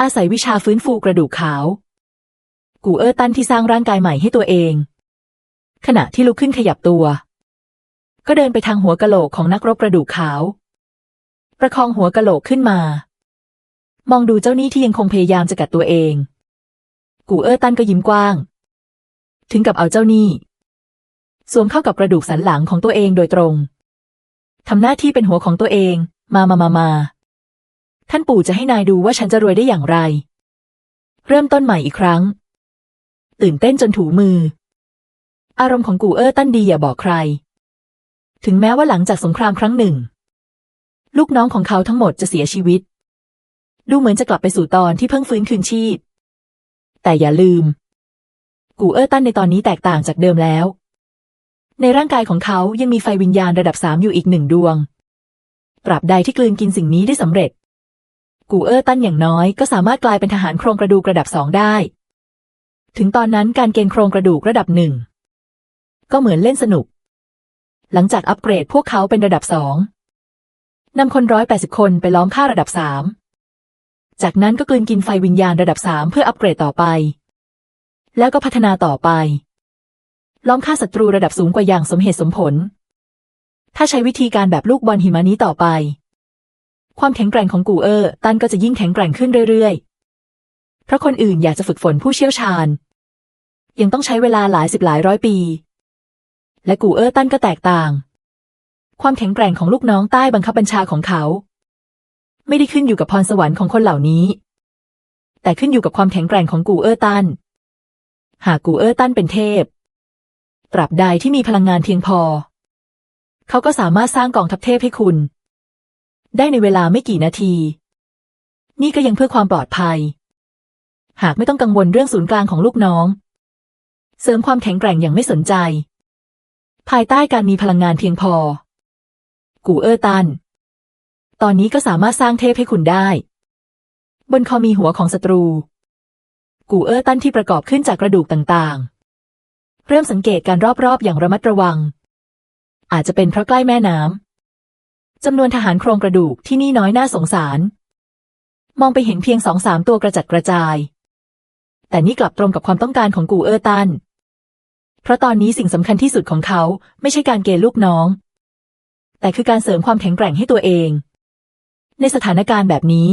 อาศัยวิชาฟื้นฟูกระดูกขาว กูเออร์ตันที่สร้างร่างกายใหม่ให้ตัวเอง ขณะที่ลุกขึ้นขยับตัว ก็เดินไปทางหัวกะโหลกของนักรบกระดูกขาว ประคองหัวกะโหลกขึ้นมา มองดูเจ้านี้ที่ยังคงพยายามจะกัดตัวเอง กูเออร์ตันก็ยิ้มกว้าง ถึงกับเอาเจ้านี้สวมเข้ากับกระดูกสันหลังของตัวเองโดยตรง ทำหน้าที่เป็นหัวของตัวเอง มามามามา ท่านปู่จะให้นายดูว่าฉันจะรวยได้อย่างไร เริ่มต้นใหม่อีกครั้ง ตื่นเต้นจนถูมือ อารมณ์ของกูเออร์ตันดีอย่าบอกใคร ถึงแม้ว่าหลังจากสงครามครั้งหนึ่ง ลูกน้องของเขาทั้งหมดจะเสียชีวิต ดูเหมือนจะกลับไปสู่ตอนที่เพิ่งฟื้นคืนชีพ แต่อย่าลืม กูเออร์ตันในตอนนี้แตกต่างจากเดิมแล้ว ในร่างกายของเขายังมีไฟวิญญาณระดับสามอยู่อีกหนึ่งดวงตราบใดที่กลืนกินสิ่งนี้ได้สำเร็จ กูเออร์ตันอย่างน้อยก็สามารถกลายเป็นทหารโครงกระดูกระดับสองได้ ถึงตอนนั้นการเกณฑ์โครงกระดูกระดับหนึ่งก็เหมือนเล่นสนุก หลังจากอัปเกรดพวกเขาเป็นระดับสองนำคนร้อยแปดสิบคนไปล้อมฆ่าระดับสามจากนั้นก็กลืนกินไฟวิญญาณระดับสามเพื่ออัปเกรดต่อไป แล้วก็พัฒนาต่อไป ล้อมฆ่าศัตรูระดับสูงกว่าอย่างสมเหตุสมผล ถ้าใช้วิธีการแบบลูกบอลหิมะนี้ต่อไป ความแข็งแกร่งของกูเออร์ตันก็จะยิ่งแข็งแกร่งขึ้นเรื่อยๆ เพราะคนอื่นอยากจะฝึกฝนผู้เชี่ยวชาญ ยังต้องใช้เวลาหลายสิบหลายร้อยปี และกูเออร์ตันก็แตกต่าง ความแข็งแกร่งของลูกน้องใต้บังคับบัญชาของเขา ไม่ได้ขึ้นอยู่กับพรสวรรค์ของคนเหล่านี้ แต่ขึ้นอยู่กับความแข็งแกร่งของกูเออร์ตัน หากกูเออร์ตันเป็นเทพ ตราบใดที่มีพลังงานเพียงพอ เขาก็สามารถสร้างกองทัพเทพให้คุณ ได้ในเวลาไม่กี่นาที นี่ก็ยังเพื่อความปลอดภัย หากไม่ต้องกังวลเรื่องศูนย์กลางของลูกน้อง เสริมความแข็งแกร่งอย่างไม่สนใจ ภายใต้การมีพลังงานเพียงพอ กูเออร์ตัน ตอนนี้ก็สามารถสร้างเทพให้คุณได้ บนคอมีหัวของศัตรู กูเออร์ตันที่ประกอบขึ้นจากกระดูกต่างๆ เริ่มสังเกตการรอบๆอย่างระมัดระวัง อาจจะเป็นเพราะใกล้แม่น้ำ จำนวนทหารโครงกระดูกที่นี่น้อยน่าสงสาร มองไปเห็นเพียงสองสามตัวกระจัดกระจาย แต่นี่กลับตรงกับความต้องการของกูเออร์ตัน เพราะตอนนี้สิ่งสำคัญที่สุดของเขาไม่ใช่การเกณฑ์ลูกน้อง แต่คือการเสริมความแข็งแกร่งให้ตัวเอง ในสถานการณ์แบบนี้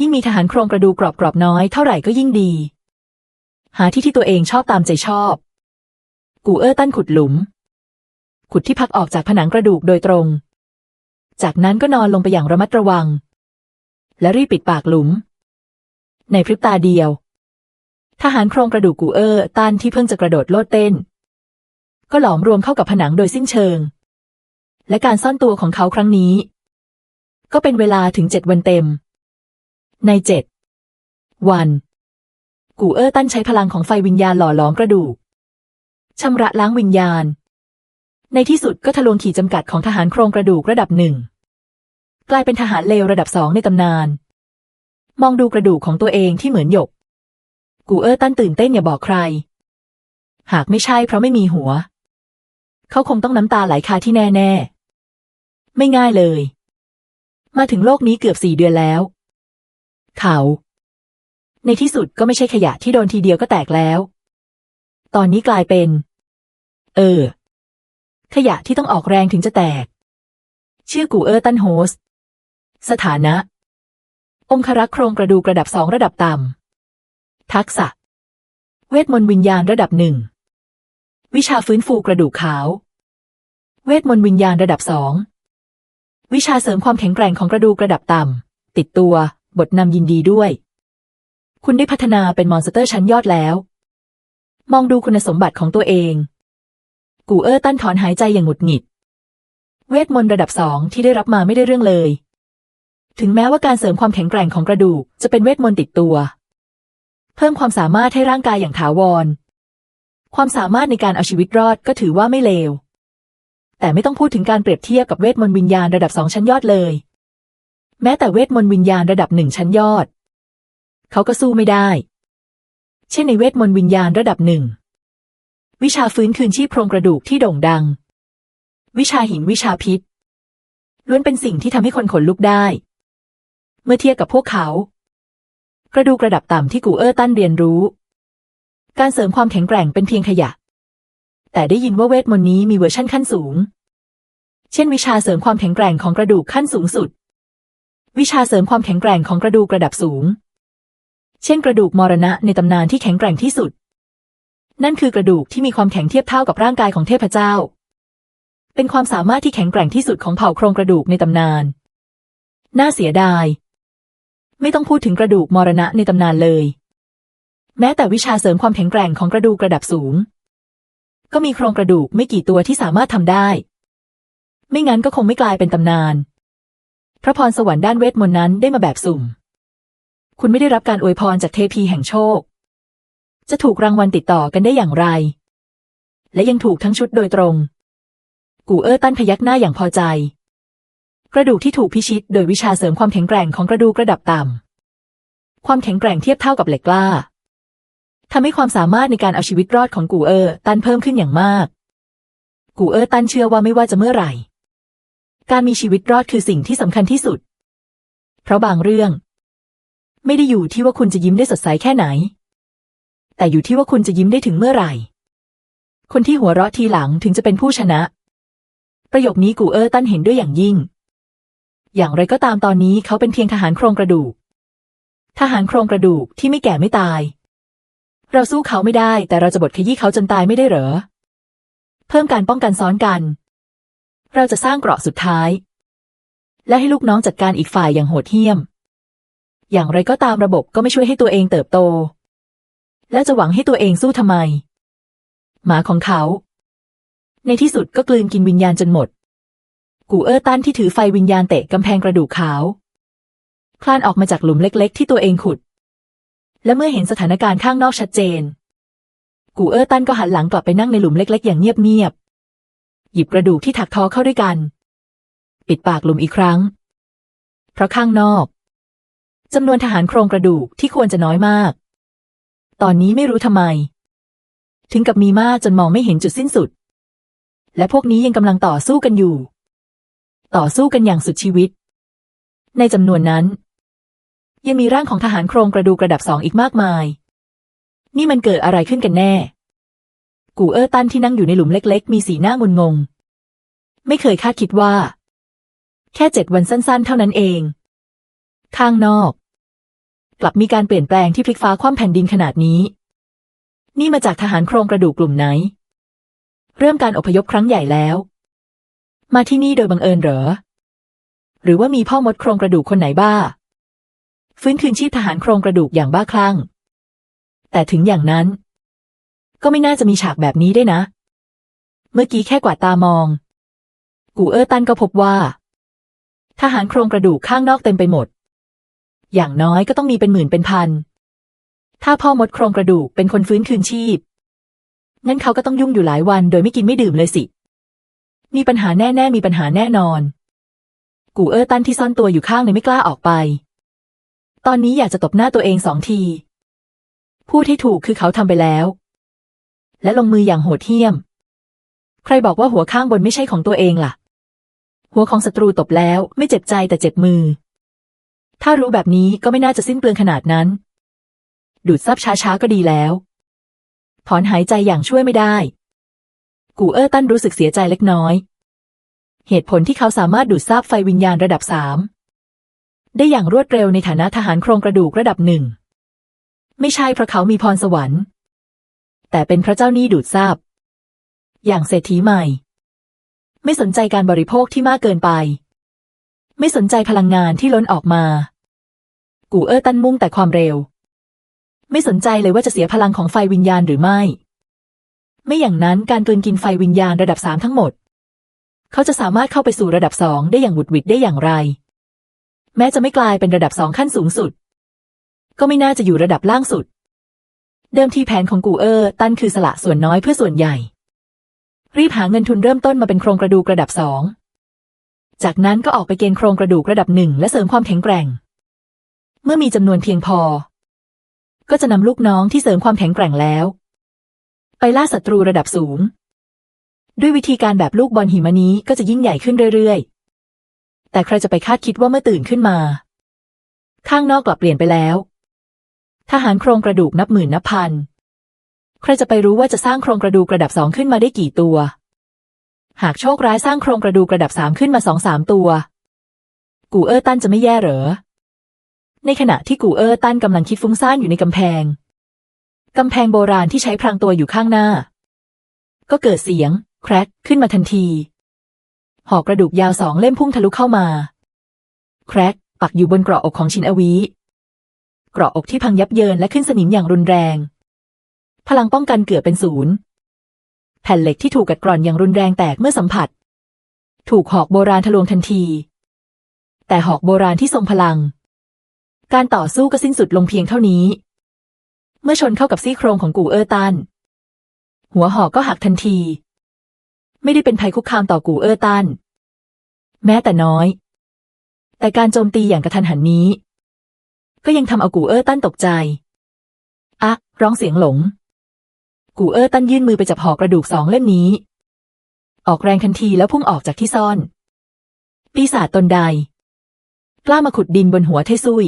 ยิ่งมีทหารโครงกระดูกกรอบๆน้อยเท่าไหร่ก็ยิ่งดี หาที่ที่ตัวเองชอบตามใจชอบ กูเออร์ตันขุดหลุม ขุดที่พักออกจากผนังกระดูกโดยตรง จากนั้นก็นอนลงไปอย่างระมัดระวัง และรีบปิดปากหลุม ในพริบตาเดียว ทหารโครงกระดูกกูเออร์ตันที่เพิ่งจะกระโดดโลดเต้น ก็หลอมรวมเข้ากับผนังโดยสิ้นเชิง และการซ่อนตัวของเขาครั้งนี้ ก็เป็นเวลาถึงเจ็ดวันเต็ม ในเจ็ดวัน กูเออร์ตันใช้พลังของไฟวิญญาณหล่อหลอมกระดูกชำระล้างวิญญาณ ในที่สุดก็ทะลวงขีดจำกัดของทหารโครงกระดูกระดับหนึ่ง กลายเป็นทหารเลวระดับสองในตำนาน มองดูกระดูกของตัวเองที่เหมือนหยก กูเออร์ตันตื่นเต้นอย่าบอกใคร หากไม่ใช่เพราะไม่มีหัว เขาคงต้องน้ำตาไหลคาที่แน่ๆ ไม่ง่ายเลย มาถึงโลกนี้เกือบสี่เดือนแล้ว เขา ในที่สุดก็ไม่ใช่ขยะที่โดนทีเดียวก็แตกแล้ว ตอนนี้กลายเป็น เออ ขยะที่ต้องออกแรงถึงจะแตก ชื่อกูเออร์ตันโฮส สถานะ องครักษ์โครงกระดูกระดับสองระดับต่ำ ทักษะ เวทมนต์วิญญาณระดับหนึ่ง วิชาฟื้นฟูกระดูกขาว เวทมนต์วิญญาณระดับสอง วิชาเสริมความแข็งแกร่งของกระดูกระดับต่ำ ติดตัว บทนำยินดีด้วย คุณได้พัฒนาเป็นมอนสเตอร์ชั้นยอดแล้ว มองดูคุณสมบัติของตัวเอง กูเออร์ตันถอนหายใจอย่างหงุดหงิด เวทมนต์ระดับสองที่ได้รับมาไม่ได้เรื่องเลย ถึงแม้ว่าการเสริมความแข็งแกร่งของกระดูกจะเป็นเวทมนต์ติดตัว เพิ่มความสามารถให้ร่างกายอย่างถาวร ความสามารถในการเอาชีวิตรอดก็ถือว่าไม่เลว แต่ไม่ต้องพูดถึงการเปรียบเทียบกับเวทมนต์วิญญาณระดับสองชั้นยอดเลย แม้แต่เวทมนต์วิญญาณระดับหนึ่งชั้นยอด เขาก็สู้ไม่ได้ เช่นในเวทมนต์วิญญาณระดับหนึ่ง วิชาฟื้นคืนชีพโครงกระดูกที่โด่งดัง วิชาหินวิชาพิษ ล้วนเป็นสิ่งที่ทำให้คนขนลุกได้ เมื่อเทียบกับพวกเขา กระดูกระดับต่ำที่กูเออร์ตันเรียนรู้ การเสริมความแข็งแกร่งเป็นเพียงขยะ แต่ได้ยินว่าเวทมนต์นี้มีเวอร์ชั่นขั้นสูง เช่น วิชาเสริมความแข็งแกร่งของกระดูกขั้นสูงสุด วิชาเสริมความแข็งแกร่งของกระดูกระดับสูง เช่น กระดูกมรณะในตำนานที่แข็งแกร่งที่สุด นั่นคือกระดูกที่มีความแข็งเทียบเท่ากับร่างกายของเทพเจ้า เป็นความสามารถที่แข็งแกร่งที่สุดของเผ่าโครงกระดูกในตำนาน น่าเสียดาย ไม่ต้องพูดถึงกระดูกมรณะในตำนานเลย แม้แต่วิชาเสริมความแข็งแกร่งของกระดูกระดับสูง ก็มีโครงกระดูกไม่กี่ตัวที่สามารถทำได้ ไม่งั้นก็คงไม่กลายเป็นตำนาน พระพรสวรรค์ด้านเวทมนต์นั้นได้มาแบบสุ่ม คุณไม่ได้รับการอวยพรจากเทพีแห่งโชค จะถูกรางวัลติดต่อกันได้อย่างไร และยังถูกทั้งชุดโดยตรง กูเออร์ตันพยักหน้าอย่างพอใจ กระดูกที่ถูกพิชิต โดยวิชาเสริมความแข็งแกร่งของกระดูกระดับต่ำความแข็งแกร่งเทียบเท่ากับเหล็กกล้าทำให้ความสามารถในการเอาชีวิตรอดของกูเออร์ตันเพิ่มขึ้นอย่างมาก กูเออร์ตันเชื่อว่าไม่ว่าจะเมื่อไหร่ การมีชีวิตรอดคือสิ่งที่สำคัญที่สุด เพราะบางเรื่อง ไม่ได้อยู่ที่ว่าคุณจะยิ้มได้สดใสแค่ไหน แต่อยู่ที่ว่าคุณจะยิ้มได้ถึงเมื่อไหร่ คนที่หัวเราะทีหลังถึงจะเป็นผู้ชนะ ประโยคนี้กูเออร์ตันเห็นด้วยอย่างยิ่ง อย่างไรก็ตามตอนนี้เขาเป็นเพียงทหารโครงกระดูก ทหารโครงกระดูกที่ไม่แก่ไม่ตาย เราสู้เขาไม่ได้แต่เราจะบดขยี้เขาจนตายไม่ได้เหรอ เพิ่มการป้องกันซ้อนกัน เราจะสร้างเกราะสุดท้าย และให้ลูกน้องจัดการอีกฝ่ายอย่างโหดเหี้ยม อย่างไรก็ตามระบบก็ไม่ช่วยให้ตัวเองเติบโต และจะหวังให้ตัวเองสู้ทำไม หมาของเขา ในที่สุดก็กลืนกินวิญญาณจนหมด กูเออร์ตันที่ถือไฟวิญญาณเตะกำแพงกระดูกขาว คลานออกมาจากหลุมเล็ก ๆ ที่ตัวเองขุด และเมื่อเห็นสถานการณ์ข้างนอกชัดเจน กูเออร์ตันก็หันหลังกลับไปนั่งในหลุมเล็ก ๆ อย่างเงียบๆหยิบกระดูกที่ถักทอเข้าด้วยกัน ปิดปากหลุมอีกครั้ง เพราะข้างนอกจำนวนทหารโครงกระดูกที่ควรจะน้อยมาก ตอนนี้ไม่รู้ทำไม ถึงกับมีมากจนมองไม่เห็นจุดสิ้นสุด และพวกนี้ยังกำลังต่อสู้กันอยู่ ต่อสู้กันอย่างสุดชีวิต ในจำนวนนั้น ยังมีร่างของทหารโครงกระดูกระดับสองอีกมากมาย นี่มันเกิดอะไรขึ้นกันแน่ กูเออร์ตันที่นั่งอยู่ในหลุมเล็ก ๆ มีสีหน้างุนงง ไม่เคยคาดคิดว่า แค่เจ็ดวันสั้น ๆ เท่านั้นเอง ข้างนอก กลับมีการเปลี่ยนแปลงที่พลิกฟ้าคว่ำแผ่นดินขนาดนี้ นี่มาจากทหารโครงกระดูกกลุ่มไหน เริ่มการอพยพครั้งใหญ่แล้ว มาที่นี่โดยบังเอิญเหรอ หรือว่ามีพ่อมดโครงกระดูกคนไหนบ้า ฟื้นคืนชีพทหารโครงกระดูกอย่างบ้าคลั่ง แต่ถึงอย่างนั้น ก็ไม่น่าจะมีฉากแบบนี้ได้นะ เมื่อกี้แค่กวาดตามอง กูเออร์ตันก็พบว่า ทหารโครงกระดูกข้างนอกเต็มไปหมด อย่างน้อยก็ต้องมีเป็นหมื่นเป็นพัน ถ้าพ่อมดโครงกระดูกเป็นคนฟื้นคืนชีพ งั้นเขาก็ต้องยุ่งอยู่หลายวันโดยไม่กินไม่ดื่มเลยสิ มีปัญหาแน่ๆมีปัญหาแน่นอน กูเออร์ตันที่ซ่อนตัวอยู่ข้างในไม่กล้าออกไป ตอนนี้อยากจะตบหน้าตัวเองสองทีพูดให้ถูกคือเขาทำไปแล้ว และลงมืออย่างโหดเหี้ยม ใครบอกว่าหัวข้างบนไม่ใช่ของตัวเองล่ะ หัวของศัตรูตบแล้วไม่เจ็บใจแต่เจ็บมือ ถ้ารู้แบบนี้ก็ไม่น่าจะสิ้นเปลืองขนาดนั้น ดูดซับช้าๆก็ดีแล้ว ถอนหายใจอย่างช่วยไม่ได้ กูเออร์ตันรู้สึกเสียใจเล็กน้อย เหตุผลที่เขาสามารถดูดซาบไฟวิญญาณระดับสามได้อย่างรวดเร็วในฐานะทหารโครงกระดูกระดับหนึ่ง ไม่ใช่เพราะเขามีพรสวรรค์ แต่เป็นพระเจ้านี่ดูดซาบอย่างเศรษฐีใหม่ ไม่สนใจการบริโภคที่มากเกินไป ไม่สนใจพลังงานที่ล้นออกมา กูเออร์ตันมุ่งแต่ความเร็ว ไม่สนใจเลยว่าจะเสียพลังของไฟวิญญาณหรือไม่ ไม่อย่างนั้นการกลืนกินไฟวิญญาณระดับสามทั้งหมด เขาจะสามารถเข้าไปสู่ระดับสองได้อย่างบุดหวิดได้อย่างไร แม้จะไม่กลายเป็นระดับสองขั้นสูงสุด ก็ไม่น่าจะอยู่ระดับล่างสุด เดิมทีแผนของกูเออร์ตันคือสละส่วนน้อยเพื่อส่วนใหญ่ รีบหาเงินทุนเริ่มต้นมาเป็นโครงกระดูกระดับสอง จากนั้นก็ออกไปเกณฑ์โครงกระดูกระดับหนึ่งและเสริมความแข็งแกร่ง เมื่อมีจำนวนเพียงพอ ก็จะนำลูกน้องที่เสริมความแข็งแกร่งแล้ว ไปล่าศัตรูระดับสูง ด้วยวิธีการแบบลูกบอลหิมะนี้ก็จะยิ่งใหญ่ขึ้นเรื่อยๆ แต่ใครจะไปคาดคิดว่าเมื่อตื่นขึ้นมา ข้างนอกกลับเปลี่ยนไปแล้ว ทหารโครงกระดูกนับหมื่นนับพัน ใครจะไปรู้ว่าจะสร้างโครงกระดูกระดับสองขึ้นมาได้กี่ตัว หากโชคร้ายสร้างโครงกระดูกระดับสามขึ้นมาสองสามตัว กูเออร์ตันจะไม่แย่เหรอ ในขณะที่กูเออร์ตันกำลังคิดฟุ้งซ่านอยู่ในกำแพง กำแพงโบราณที่ใช้พรางตัวอยู่ข้างหน้า ก็เกิดเสียง แครกขึ้นมาทันที หอกกระดูกยาวสองเล่มพุ่งทะลุเข้ามา แครกปักอยู่บนเกราะอกของชินอวีเกราะอกที่พังยับเยินและขึ้นสนิมอย่างรุนแรง พลังป้องกันเกือบเป็นศูนย์ แผ่นเหล็กที่ถูกกัดกร่อนอย่างรุนแรงแตกเมื่อสัมผัส ถูกหอกโบราณทะลวงทันที แต่หอกโบราณที่ทรงพลัง การต่อสู้ก็สิ้นสุดลงเพียงเท่านี้ เมื่อชนเข้ากับซี่โครงของกูเออร์ตัน หัวหอกก็หักทันที ไม่ได้เป็นภัยคุกคามต่อกูเออร์ตัน แม้แต่น้อย แต่การโจมตีอย่างกระทันหันนี้ ก็ยังทำเอากูเออร์ตันตกใจอะร้องเสียงหลง กูเออร์ตันยื่นมือไปจับหอกกระดูกสองเล่มนี้ ออกแรงทันทีแล้วพุ่งออกจากที่ซ่อน ปีศาจตนใด กล้ามาขุดดินบนหัวเทซุย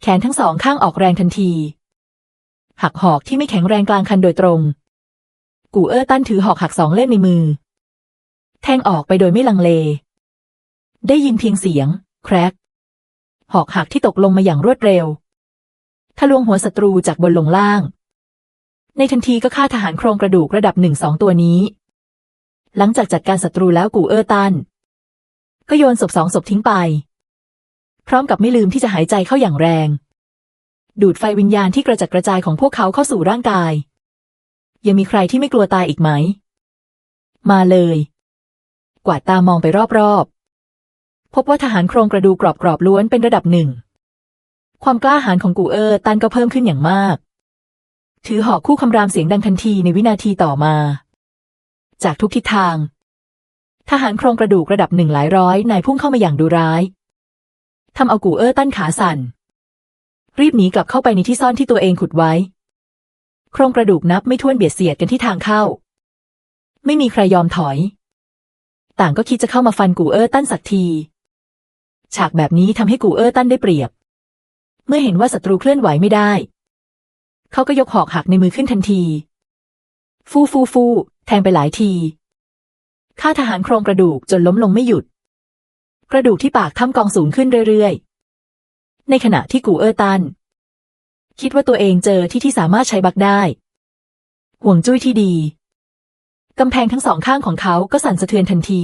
แขนทั้งสองข้างออกแรงทันที หักหอกที่ไม่แข็งแรงกลางคันโดยตรง กูเออร์ตันถือหอกหักสองเล่มในมือ แทงออกไปโดยไม่ลังเล ได้ยินเพียงเสียง แครกหอกหักที่ตกลงมาอย่างรวดเร็วทะลวงหัวศัตรูจากบนลงล่าง ในทันทีก็ฆ่าทหารโครงกระดูกระดับหนึ่งสองตัวนี้ หลังจากจัดการศัตรูแล้วกูเออร์ตัน ก็โยนศพสองศพทิ้งไป พร้อมกับไม่ลืมที่จะหายใจเข้าอย่างแรง ดูดไฟวิญญาณที่กระจัดกระจายของพวกเขาเข้าสู่ร่างกาย ยังมีใครที่ไม่กลัวตายอีกไหม มาเลย กวาดตามองไปรอบๆ พบว่าทหารโครงกระดูกกรอบๆล้วนเป็นระดับหนึ่งความกล้าหาญของกูเออร์ตันก็เพิ่มขึ้นอย่างมาก ถือหอกคู่คำรามเสียงดังทันทีในวินาทีต่อมา จากทุกทิศทาง ทหารโครงกระดูกระดับหนึ่งหลายร้อยนายพุ่งเข้ามาอย่างดุร้ายทำเอากูเออร์ตันขาสั่น รีบหนีกลับเข้าไปในที่ซ่อนที่ตัวเองขุดไว้ โครงกระดูกนับไม่ถ้วนเบียดเสียดกันที่ทางเข้า ไม่มีใครยอมถอย ต่างก็คิดจะเข้ามาฟันกูเออร์ตันสักที ฉากแบบนี้ทำให้กูเออร์ตันได้เปรียบ เมื่อเห็นว่าศัตรูเคลื่อนไหวไม่ได้ เขาก็ยกหอกหักในมือขึ้นทันที ฟู่ฟู่ฟู่แทงไปหลายทีฆ่าทหารโครงกระดูกจนล้มลงไม่หยุด กระดูกที่ปากทำกองสูงขึ้นเรื่อยๆ ในขณะที่กูเออร์ตัน คิดว่าตัวเองเจอที่ที่สามารถใช้บักได้ ห่วงจุ้ยที่ดี กำแพงทั้งสองข้างของเขาก็สั่นสะเทือนทันที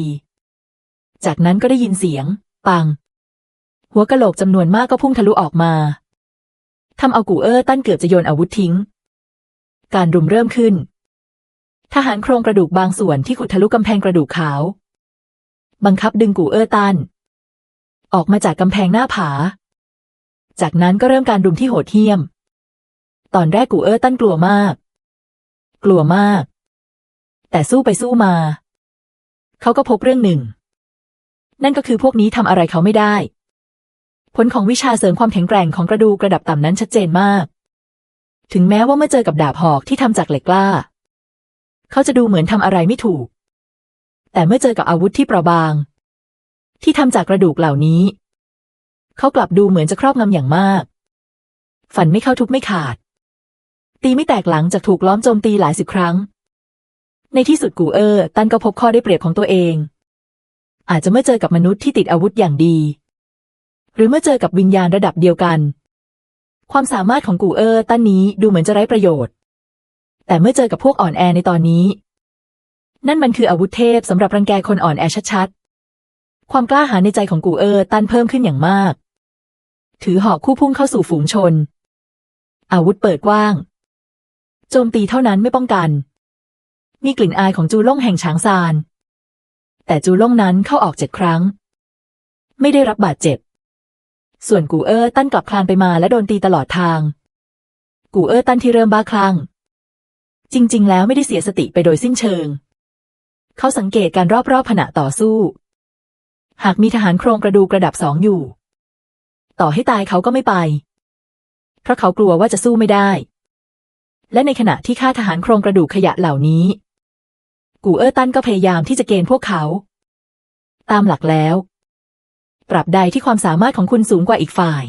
จากนั้นก็ได้ยินเสียง ปัง หัวกะโหลกจำนวนมากก็พุ่งทะลุออกมา ทำเอากูเออร์ตันเกือบจะโยนอาวุธทิ้ง การรุมเริ่มขึ้น ทหารโครงกระดูกบางส่วนที่ขุดทะลุกำแพงกระดูกขาว บังคับดึงกูเออร์ตันออกมาจากกำแพงหน้าผา จากนั้นก็เริ่มการรุมที่โหดเหี้ยม ตอนแรกกูเออร์ตันกลัวมาก กลัวมาก แต่สู้ไปสู้มา เขาก็พบเรื่องหนึ่ง นั่นก็คือพวกนี้ทำอะไรเขาไม่ได้ ผลของวิชาเสริมความแข็งแกร่งของกระดูกระดับต่ำนั้นชัดเจนมาก ถึงแม้ว่าเมื่อเจอกับดาบหอกที่ทำจากเหล็กกล้า เขาจะดูเหมือนทำอะไรไม่ถูก แต่เมื่อเจอกับอาวุธที่เปราะบาง ที่ทำจากกระดูกเหล่านี้ เขากลับดูเหมือนจะครอบงำอย่างมาก ฝันไม่เข้าทุกไม่ขาด ตีไม่แตกหลังจากถูกล้อมโจมตีหลายสิบครั้ง ในที่สุดกูเออร์ตันก็พบข้อได้เปรียบของตัวเอง อาจจะเมื่อเจอกับมนุษย์ที่ติดอาวุธอย่างดี หรือเมื่อเจอกับวิญญาณระดับเดียวกัน ความสามารถของกูเออร์ตันนี้ดูเหมือนจะไร้ประโยชน์ แต่เมื่อเจอกับพวกอ่อนแอในตอนนี้ นั่นมันคืออาวุธเทพสำหรับรังแกคนอ่อนแอชัดๆ ความกล้าหาญในใจของกูเออร์ตันเพิ่มขึ้นอย่างมาก ถือหอกคู่พุ่งเข้าสู่ฝูงชน อาวุธเปิดกว้าง โจมตีเท่านั้นไม่ป้องกัน มีกลิ่นอายของจูล่งแห่งช้างซานแต่จูล่งนั้นเข้าออกเจ็ดครั้ง ไม่ได้รับบาดเจ็บ ส่วนกูเออร์ตันกลับคลานไปมาและโดนตีตลอดทาง กูเออร์ตันที่เริ่มบ้าคลั่ง จริง ๆ แล้วไม่ได้เสียสติไปโดยสิ้นเชิง เขาสังเกตการรอบๆขณะต่อสู้ หากมีทหารโครงกระดูกระดับสองอยู่ ต่อให้ตายเขาก็ไม่ไป เพราะเขากลัวว่าจะสู้ไม่ได้ และในขณะที่ฆ่าทหารโครงกระดูกขยะเหล่านี้ กูเออร์ตันก็พยายามที่จะเกณฑ์พวกเขา ตามหลักแล้ว ปรับใดที่ความสามารถของคุณสูงกว่าอีกฝ่าย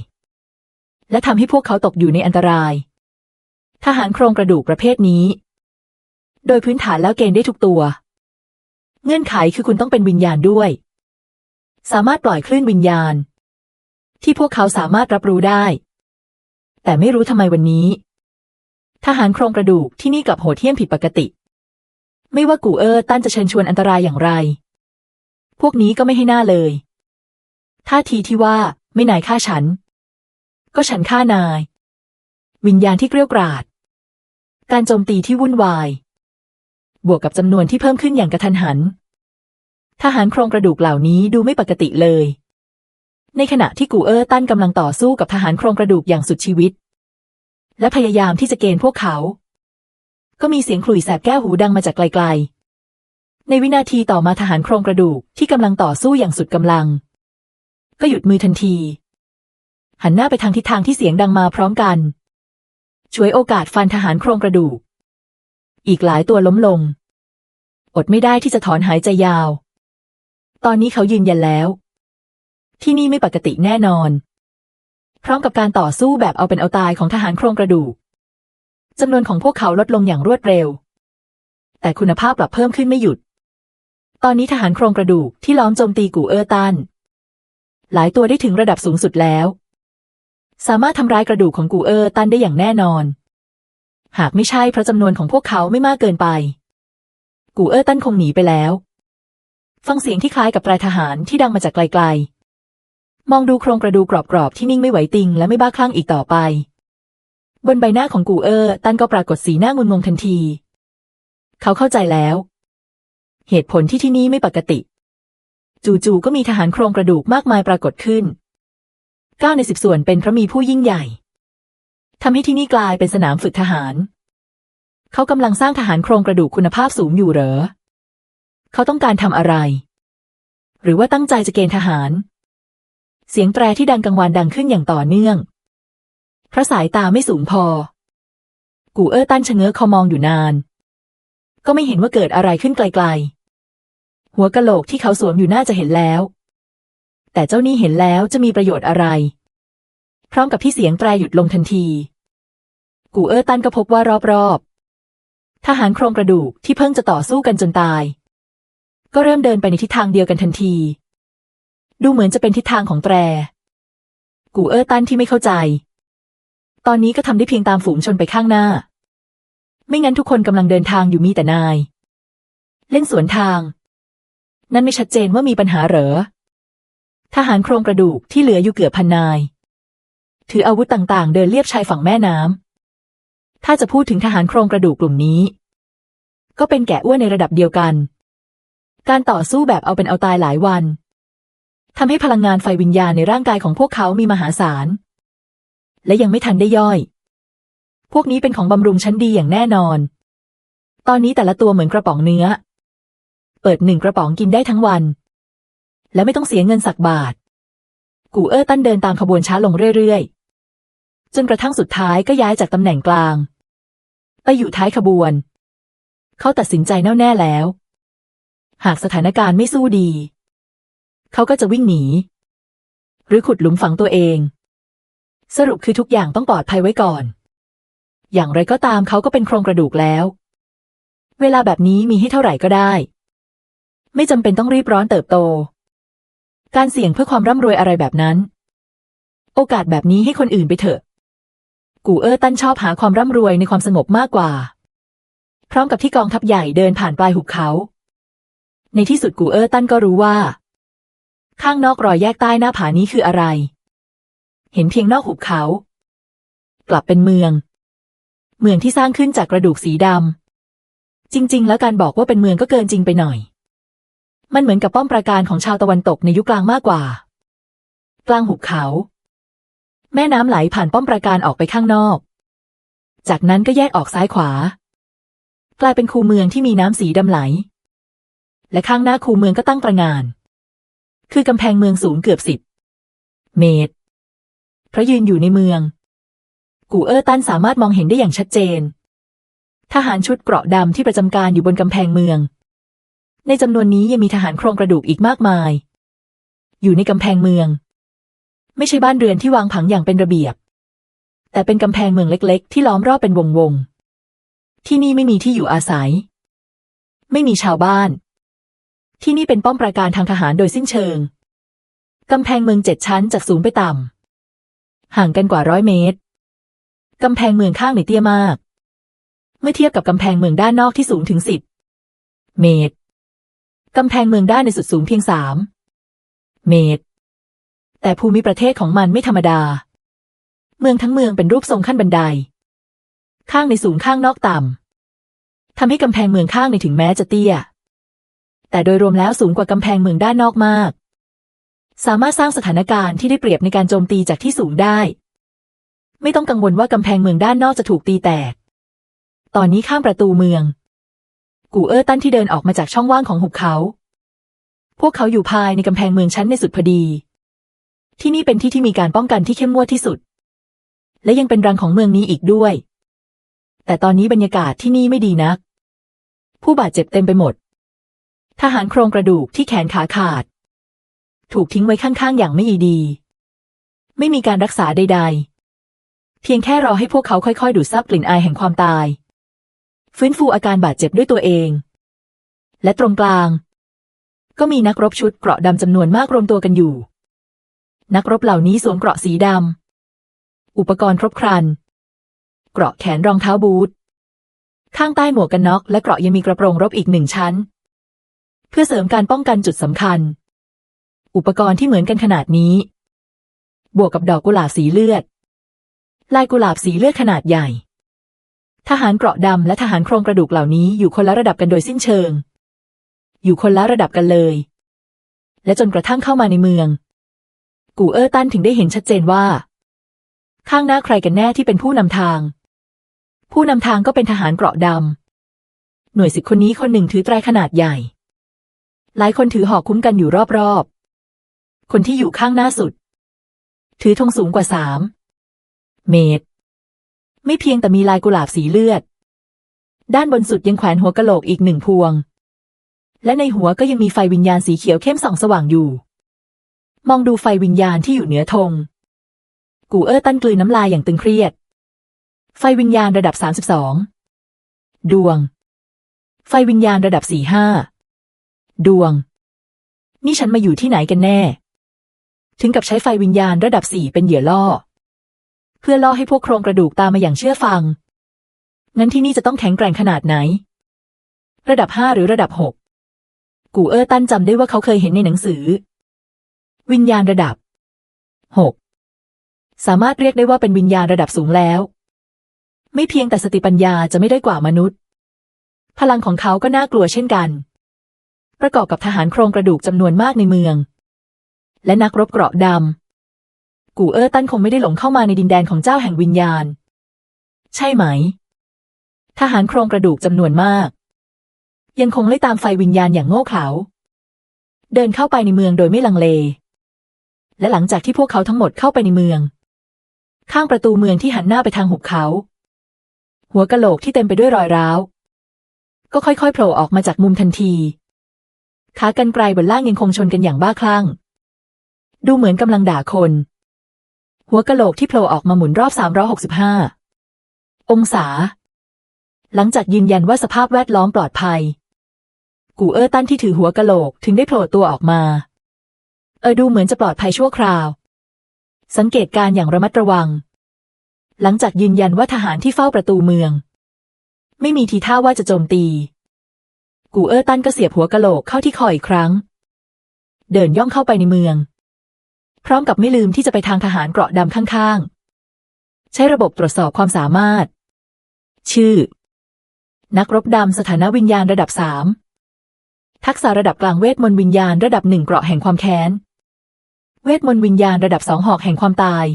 และทำให้พวกเขาตกอยู่ในอันตราย ทหารโครงกระดูกประเภทนี้ โดยพื้นฐานแล้วเกณฑ์ได้ทุกตัว เงื่อนไขคือคุณต้องเป็นวิญญาณด้วย สามารถปล่อยคลื่นวิญญาณ ที่พวกเขาสามารถรับรู้ได้ แต่ไม่รู้ทำไมวันนี้ ทหารโครงกระดูกที่นี่กลับโหดเหี้ยมผิดปกติ ไม่ว่ากูเออร์ตันจะเชิญชวนอันตรายอย่างไร พวกนี้ก็ไม่ให้หน้าเลย ท่าทีที่ว่าไม่นายฆ่าฉัน ก็ฉันฆ่านาย วิญญาณที่เกรี้ยกราด การโจมตีที่วุ่นวาย บวกกับจำนวนที่เพิ่มขึ้นอย่างกระทันหัน ทหารโครงกระดูกเหล่านี้ดูไม่ปกติเลย ในขณะที่กูเออร์ตันกำลังต่อสู้กับทหารโครงกระดูกอย่างสุดชีวิต และพยายามที่จะเกณฑ์พวกเขา ก็มีเสียงขลุ่ยแสบแก้วหูดังมาจากไกลๆในวินาทีต่อมาทหารโครงกระดูกที่กำลังต่อสู้อย่างสุดกำลัง ก็หยุดมือทันที หันหน้าไปทางทิศทางที่เสียงดังมาพร้อมกันช่วยโอกาสฟันทหารโครงกระดูก อีกหลายตัวล้มลง อดไม่ได้ที่จะถอนหายใจยาว ตอนนี้เขายืนยันแล้ว ที่นี่ไม่ปกติแน่นอน พร้อมกับการต่อสู้แบบเอาเป็นเอาตายของทหารโครงกระดูกจำนวนของพวกเขาลดลงอย่างรวดเร็ว แต่คุณภาพกลับเพิ่มขึ้นไม่หยุด ตอนนี้ทหารโครงกระดูกที่ล้อมโจมตีกูเออร์ตัน หลายตัวได้ถึงระดับสูงสุดแล้ว สามารถทำร้ายกระดูกของกูเออร์ตันได้อย่างแน่นอน หากไม่ใช่เพราะจำนวนของพวกเขาไม่มากเกินไป กูเออร์ตันคงหนีไปแล้ว ฟังเสียงที่คล้ายกับปลายทหารที่ดังมาจากไกลๆ มองดูโครงกระดูกกรอบๆที่นิ่งไม่ไหวติงและไม่บ้าคลั่งอีกต่อไป บนใบหน้าของกูเออร์ตันก็ปรากฏสีหน้างุนงงทันที เขาเข้าใจแล้ว เหตุผลที่ที่นี่ไม่ปกติ จู่ๆก็มีทหารโครงกระดูกมากมายปรากฏขึ้นเก้าในสิบส่วนเป็นพระมีผู้ยิ่งใหญ่ทำให้ที่นี่กลายเป็นสนามฝึกทหาร เขากำลังสร้างทหารโครงกระดูกคุณภาพสูงอยู่เหรอ เขาต้องการทำอะไร หรือว่าตั้งใจจะเกณฑ์ทหาร เสียงแตรที่ดังกังวานดังขึ้นอย่างต่อเนื่องเพราะสายตาไม่สูงพอ กูเออร์ตันชะเง้อคอมองอยู่นาน ก็ไม่เห็นว่าเกิดอะไรขึ้นไกลๆ หัวกะโหลกที่เขาสวมอยู่น่าจะเห็นแล้ว แต่เจ้านี่เห็นแล้วจะมีประโยชน์อะไร พร้อมกับที่เสียงแตรหยุดลงทันที กูเออร์ตันก็พบว่ารอบๆ ทหารโครงกระดูกที่เพิ่งจะต่อสู้กันจนตาย ก็เริ่มเดินไปในทิศทางเดียวกันทันที ดูเหมือนจะเป็นทิศทางของแตร กูเออร์ตันที่ไม่เข้าใจ ตอนนี้ก็ทำได้เพียงตามฝูงชนไปข้างหน้า ไม่งั้นทุกคนกำลังเดินทางอยู่มีแต่นาย เล่นสวนทาง นั่นไม่ชัดเจนว่ามีปัญหาเหรอ ทหารโครงกระดูกที่เหลืออยู่เกือบพันนาย ถืออาวุธต่างๆ เดินเลียบชายฝั่งแม่น้ำ ถ้าจะพูดถึงทหารโครงกระดูกกลุ่มนี้ ก็เป็นแกะอ้วนในระดับเดียวกัน การต่อสู้แบบเอาเป็นเอาตายหลายวันทำให้พลังงานไฟวิญญาณในร่างกายของพวกเขามีมหาศาล และยังไม่ทันได้ย่อย พวกนี้เป็นของบำรุงชั้นดีอย่างแน่นอน ตอนนี้แต่ละตัวเหมือนกระป๋องเนื้อ เปิดหนึ่งกระป๋องกินได้ทั้งวัน และไม่ต้องเสียเงินสักบาท กูเออร์ตั้นเดินตามขบวนช้าลงเรื่อยๆ จนกระทั่งสุดท้ายก็ย้ายจากตำแหน่งกลาง ไปอยู่ท้ายขบวน เขาตัดสินใจแน่วแน่แล้ว หากสถานการณ์ไม่สู้ดี เขาก็จะวิ่งหนี หรือขุดหลุมฝังตัวเอง สรุปคือทุกอย่างต้องปลอดภัยไว้ก่อน อย่างไรก็ตามเขาก็เป็นโครงกระดูกแล้ว เวลาแบบนี้มีให้เท่าไหร่ก็ได้ ไม่จำเป็นต้องรีบร้อนเติบโต การเสี่ยงเพื่อความร่ำรวยอะไรแบบนั้น โอกาสแบบนี้ให้คนอื่นไปเถอะ กูเออร์ตันชอบหาความร่ำรวยในความสงบมากกว่า พร้อมกับที่กองทัพใหญ่เดินผ่านปลายหุบเขา ในที่สุดกูเออร์ตันก็รู้ว่า ข้างนอกรอยแยกใต้หน้าผานี้คืออะไร เห็นเพียงนอกหุบเขา กลับเป็นเมือง เมืองที่สร้างขึ้นจากกระดูกสีดำจริง ๆ แล้วการบอกว่าเป็นเมืองก็เกินจริงไปหน่อย มันเหมือนกับป้อมปราการของชาวตะวันตกในยุคกลางมากกว่า กลางหุบเขา แม่น้ำไหลผ่านป้อมปราการออกไปข้างนอก จากนั้นก็แยกออกซ้ายขวา กลายเป็นคูเมืองที่มีน้ำสีดำไหล และข้างหน้าคูเมืองก็ตั้งตระงาน คือกำแพงเมืองสูงเกือบสิบเมตร พระยืนอยู่ในเมือง กูเออร์ตันสามารถมองเห็นได้อย่างชัดเจน ทหารชุดเกราะดำที่ประจำการอยู่บนกำแพงเมือง ในจำนวนนี้ยังมีทหารโครงกระดูกอีกมากมาย อยู่ในกำแพงเมือง ไม่ใช่บ้านเรือนที่วางผังอย่างเป็นระเบียบ แต่เป็นกำแพงเมืองเล็ก ๆ ที่ล้อมรอบเป็นวงวงๆที่นี่ไม่มีที่อยู่อาศัย ไม่มีชาวบ้าน ที่นี่เป็นป้อมปราการทางทหารโดยสิ้นเชิง กำแพงเมืองเจ็ดชั้นจากสูงไปต่ำห่างกันกว่าร้อยเมตร กำแพงเมืองข้างในเตี้ยมาก เมื่อเทียบกับกำแพงเมืองด้านนอกที่สูงถึงสิบเมตร กำแพงเมืองด้านในสุดสูงเพียงสามเมตร แต่ภูมิประเทศของมันไม่ธรรมดา เมืองทั้งเมืองเป็นรูปทรงขั้นบันได ข้างในสูงข้างนอกต่ำทำให้กำแพงเมืองข้างในถึงแม้จะเตี้ย แต่โดยรวมแล้วสูงกว่ากำแพงเมืองด้านนอกมาก สามารถสร้างสถานการณ์ที่ได้เปรียบในการโจมตีจากที่สูงได้ ไม่ต้องกังวลว่ากำแพงเมืองด้านนอกจะถูกตีแตก ตอนนี้ข้ามประตูเมือง กูเออร์ตันที่เดินออกมาจากช่องว่างของหุบเขา พวกเขาอยู่ภายในกำแพงเมืองชั้นในสุดพอดี ที่นี่เป็นที่ที่มีการป้องกันที่เข้มงวดที่สุด และยังเป็นรังของเมืองนี้อีกด้วย แต่ตอนนี้บรรยากาศที่นี่ไม่ดีนัก ผู้บาดเจ็บเต็มไปหมด ทหารโครงกระดูกที่แขนขาขาด ถูกทิ้งไว้ข้างๆ อย่างไม่ดี ไม่มีการรักษาใด ๆ เพียงแค่รอให้พวกเขาค่อยๆ ดูดซับกลิ่นอายแห่งความตาย ฟื้นฟูอาการบาดเจ็บด้วยตัวเอง และตรงกลาง ก็มีนักรบชุดเกราะดำจำนวนมากรวมตัวกันอยู่ นักรบเหล่านี้สวมเกราะสีดำอุปกรณ์ครบครัน เกราะแขนรองเท้าบูท ข้างใต้หมวกกันน็อกและเกราะยังมีกระโปรงรบอีกหนึ่งชั้น เพื่อเสริมการป้องกันจุดสำคัญ อุปกรณ์ที่เหมือนกันขนาดนี้ บวกกับดอกกุหลาบสีเลือด ลายกุหลาบสีเลือดขนาดใหญ่ ทหารเกราะดำและทหารโครงกระดูกเหล่านี้อยู่คนละระดับกันโดยสิ้นเชิง อยู่คนละระดับกันเลย และจนกระทั่งเข้ามาในเมือง กูเออร์ตันถึงได้เห็นชัดเจนว่า ข้างหน้าใครกันแน่ที่เป็นผู้นำทาง ผู้นำทางก็เป็นทหารเกราะดำหน่วยสิบคนนี้คนหนึ่งถือไตรขนาดใหญ่ หลายคนถือหอกคุ้มกันอยู่รอบๆ คนที่อยู่ข้างหน้าสุด ถือธงสูงกว่าสามเมตร ไม่เพียงแต่มีลายกุหลาบสีเลือด ด้านบนสุดยังแขวนหัวกะโหลกอีกหนึ่งพวง และในหัวก็ยังมีไฟวิญญาณสีเขียวเข้มส่องสว่างอยู่ มองดูไฟวิญญาณที่อยู่เหนือธง กูเออร์ตั้นกลืนน้ำลายอย่างตึงเครียด ไฟวิญญาณระดับ 32 ดวง ไฟวิญญาณระดับ 45 ดวง นี่ฉันมาอยู่ที่ไหนกันแน่ ถึงกับใช้ไฟวิญญาณระดับ 4 เป็นเหยื่อล่อ พื่อล่อให้พวกโครงกระดูกตามมาอย่างเชื่อฟัง งั้นที่นี่จะต้องแข็งแกร่งขนาดไหน ระดับ5หรือระดับ6กูเออร์ตันจำได้ว่าเขาเคยเห็นในหนังสือ วิญญาณระดับ6สามารถเรียกได้ว่าเป็นวิญญาณระดับสูงแล้ว ไม่เพียงแต่สติปัญญาจะไม่ได้กว่ามนุษย์ พลังของเขาก็น่ากลัวเช่นกัน ประกอบกับทหารโครงกระดูกจำนวนมากในเมือง และนักรบเกราะดำ กูเออร์ตันคงไม่ได้หลงเข้ามาในดินแดนของเจ้าแห่งวิญญาณ ใช่ไหม ทหารโครงกระดูกจำนวนมาก ยังคงไล่ตามไฟวิญญาณอย่างโง่เขลาเดินเข้าไปในเมืองโดยไม่ลังเล และหลังจากที่พวกเขาทั้งหมดเข้าไปในเมือง ข้างประตูเมืองที่หันหน้าไปทางหุบเขา หัวกะโหลกที่เต็มไปด้วยรอยร้าว ก็ค่อยๆโผล่ออกมาจากมุมทันทีขากรรไกรบนล่างยังคงชนกันอย่างบ้าคลั่ง ดูเหมือนกำลังด่าคน หัวกะโหลกที่โผล่ออกมาหมุนรอบ 365 องศา หลังจากยืนยันว่าสภาพแวดล้อมปลอดภัย กูเออร์ตันที่ถือหัวกะโหลกถึงได้โผล่ตัวออกมา เออดูเหมือนจะปลอดภัยชั่วคราว สังเกตการอย่างระมัดระวัง หลังจากยืนยันว่าทหารที่เฝ้าประตูเมือง ไม่มีทีท่าว่าจะโจมตี กูเออร์ตันก็เสียบหัวกะโหลกเข้าที่คออีกครั้ง เดินย่องเข้าไปในเมือง พร้อมกับไม่ลืมที่จะไปทางทหารเกราะดำข้างๆ ใช้ระบบตรวจสอบความสามารถ ชื่อ นักรบดำสถานะวิญญาณระดับสามทักษะระดับกลางเวทมนต์วิญญาณระดับหนึ่งเกราะแห่งความแค้น เวทมนต์วิญญาณระดับสองหอกแห่งความตาย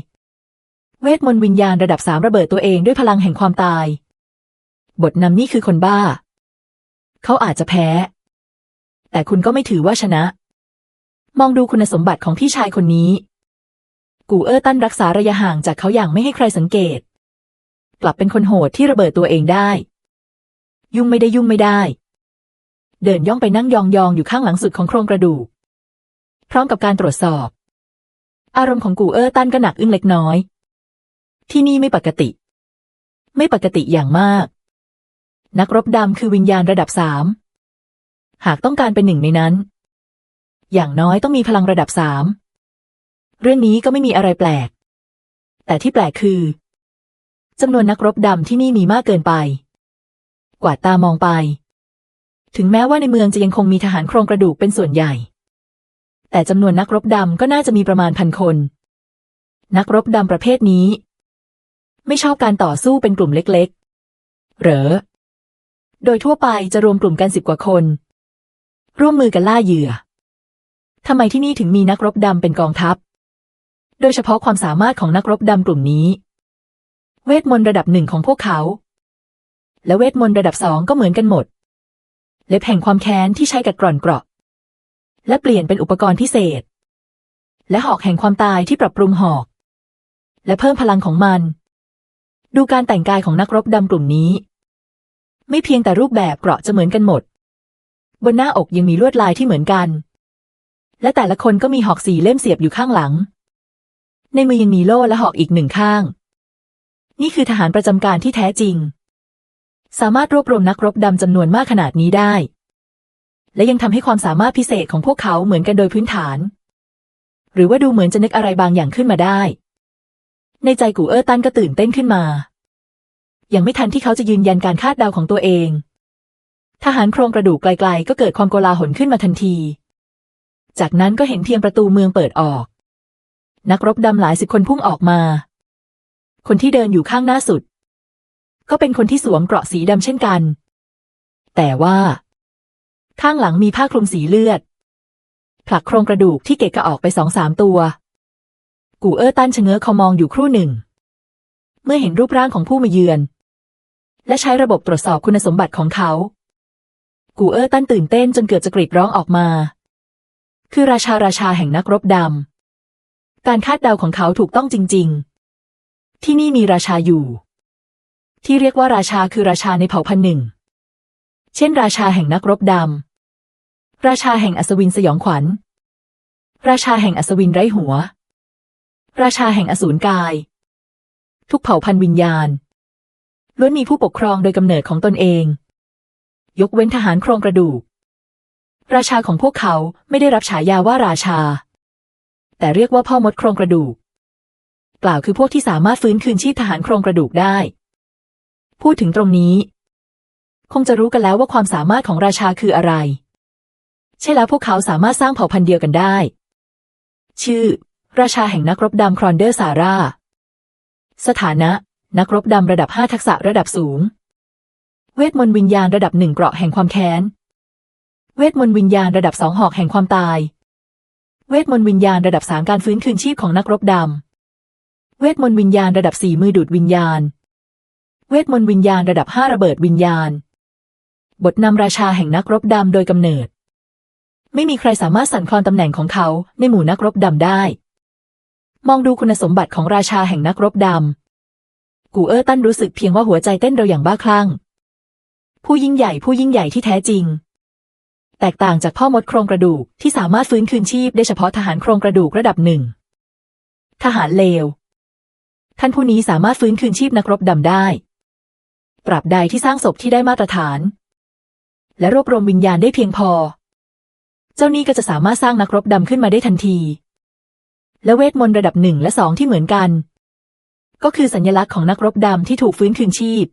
เวทมนต์วิญญาณระดับสามระเบิดตัวเองด้วยพลังแห่งความตาย บทนำนี่คือคนบ้า เขาอาจจะแพ้ แต่คุณก็ไม่ถือว่าชนะ มองดูคุณสมบัติของพี่ชายคนนี้ กูเออร์ตันรักษาระยะห่างจากเขาอย่างไม่ให้ใครสังเกต กลับเป็นคนโหดที่ระเบิดตัวเองได้ ยุ่งไม่ได้ยุ่งไม่ได้ เดินย่องไปนั่งยองๆอยู่ข้างหลังสุดของโครงกระดูก พร้อมกับการตรวจสอบ อารมณ์ของกูเออร์ตันก็หนักอึ้งเล็กน้อย ที่นี่ไม่ปกติ ไม่ปกติอย่างมาก นักรบดำคือวิญญาณระดับสามหากต้องการเป็นหนึ่งในนั้น อย่างน้อยต้องมีพลังระดับสาม เรื่องนี้ก็ไม่มีอะไรแปลก แต่ที่แปลกคือจำนวนนักรบดำที่นี่มีมากเกินไป กว่าตามองไป ถึงแม้ว่าในเมืองจะยังคงมีทหารโครงกระดูกเป็นส่วนใหญ่ แต่จำนวนนักรบดำก็น่าจะมีประมาณพันคน นักรบดำประเภทนี้ ไม่ชอบการต่อสู้เป็นกลุ่มเล็กๆ เหรอ โดยทั่วไปจะรวมกลุ่มกันสิบกว่าคน ร่วมมือกันล่าเหยื่อ ทำไมที่นี่ถึงมีนักรบดำเป็นกองทัพ โดยเฉพาะความสามารถของนักรบดำกลุ่มนี้ เวทมนต์ระดับหนึ่งของพวกเขา และเวทมนต์ระดับสองก็เหมือนกันหมด เล็บแห่งความแค้นที่ใช้กัดกร่อนเกราะ และเปลี่ยนเป็นอุปกรณ์พิเศษ และหอกแห่งความตายที่ปรับปรุงหอก และเพิ่มพลังของมัน ดูการแต่งกายของนักรบดำกลุ่มนี้ ไม่เพียงแต่รูปแบบเกราะจะเหมือนกันหมด บนหน้าอกยังมีลวดลายที่เหมือนกัน และแต่ละคนก็มีหอกสีเล่มเสียบอยู่ข้างหลัง ในมือยังมีโล่และหอกอีกหนึ่งข้าง นี่คือทหารประจำการที่แท้จริง สามารถรวบรวมนักรบดำจำนวนมากขนาดนี้ได้ และยังทำให้ความสามารถพิเศษของพวกเขาเหมือนกันโดยพื้นฐาน หรือว่าดูเหมือนจะนึกอะไรบางอย่างขึ้นมาได้ ในใจกูเออร์ตันก็ตื่นเต้นขึ้นมา ยังไม่ทันที่เขาจะยืนยันการคาดเดาของตัวเองทหารโครงกระดูกไกลๆ ก็เกิดความโกลาหลขึ้นมาทันที จากนั้นก็เห็นเพียงประตูเมืองเปิดออก นักรบดำหลายสิบคนพุ่งออกมา คนที่เดินอยู่ข้างหน้าสุด ก็เป็นคนที่สวมเกราะสีดำเช่นกัน แต่ว่า ข้างหลังมีผ้าคลุมสีเลือด ผลักโครงกระดูกที่เกะกะออกไปสองสามตัว กูเออร์ตันชะเง้อเขามองอยู่ครู่หนึ่ง เมื่อเห็นรูปร่างของผู้มาเยือน และใช้ระบบตรวจสอบคุณสมบัติของเขา กูเออร์ตันตื่นเต้นจนเกือบจะกรีดร้องออกมา คือราชาราชาแห่งนักรบดำ การคาดเดาของเขาถูกต้องจริง ๆ ที่นี่มีราชาอยู่ ที่เรียกว่าราชาคือราชาในเผ่าพันธุ์หนึ่ง เช่น ราชาแห่งนักรบดำ ราชาแห่งอัศวินสยองขวัญ ราชาแห่งอัศวินไร้หัว ราชาแห่งอสูรกาย ทุกเผ่าพันธุ์วิญญาณล้วนมีผู้ปกครองโดยกำเนิดของตนเอง ยกเว้นทหารโครงกระดูก ราชาของพวกเขาไม่ได้รับฉายาว่าราชา แต่เรียกว่าพ่อมดโครงกระดูก กล่าวคือพวกที่สามารถฟื้นคืนชีพทหารโครงกระดูกได้ พูดถึงตรงนี้ คงจะรู้กันแล้วว่าความสามารถของราชาคืออะไร ใช่แล้วพวกเขาสามารถสร้างเผ่าพันธุ์เดียวกันได้ ชื่อ ราชาแห่งนักรบดำครอนเดอร์ซาร่า สถานะ นักรบดำระดับห้าทักษะระดับสูง เวทมนต์วิญญาณระดับหนึ่งเกราะแห่งความแค้น เวทมนต์วิญญาณระดับสองหอกแห่งความตาย เวทมนต์วิญญาณระดับสามการฟื้นคืนชีพของนักรบดำ เวทมนต์วิญญาณระดับสี่มือดูดวิญญาณ เวทมนต์วิญญาณระดับห้าระเบิดวิญญาณ บทนำราชาแห่งนักรบดำโดยกำเนิด ไม่มีใครสามารถสั่นคลอนตำแหน่งของเขาในหมู่นักรบดำได้ มองดูคุณสมบัติของราชาแห่งนักรบดำ กูเออร์ตันรู้สึกเพียงว่าหัวใจเต้นเร็วอย่างบ้าคลั่ง ผู้ยิ่งใหญ่ผู้ยิ่งใหญ่ที่แท้จริง แตกต่างจากพ่อมดโครงกระดูกที่สามารถฟื้นคืนชีพได้เฉพาะทหารโครงกระดูกระดับหนึ่ง ทหารเลว ท่านผู้นี้สามารถฟื้นคืนชีพนักรบดำได้ ปรับใดที่สร้างศพที่ได้มาตรฐาน และรวบรวมวิญญาณได้เพียงพอ เจ้านี่ก็จะสามารถสร้างนักรบดำขึ้นมาได้ทันที และเวทมนต์ระดับหนึ่งและสองที่เหมือนกัน ก็คือสัญลักษณ์ของนักรบดำที่ถูกฟื้นคืนชีพ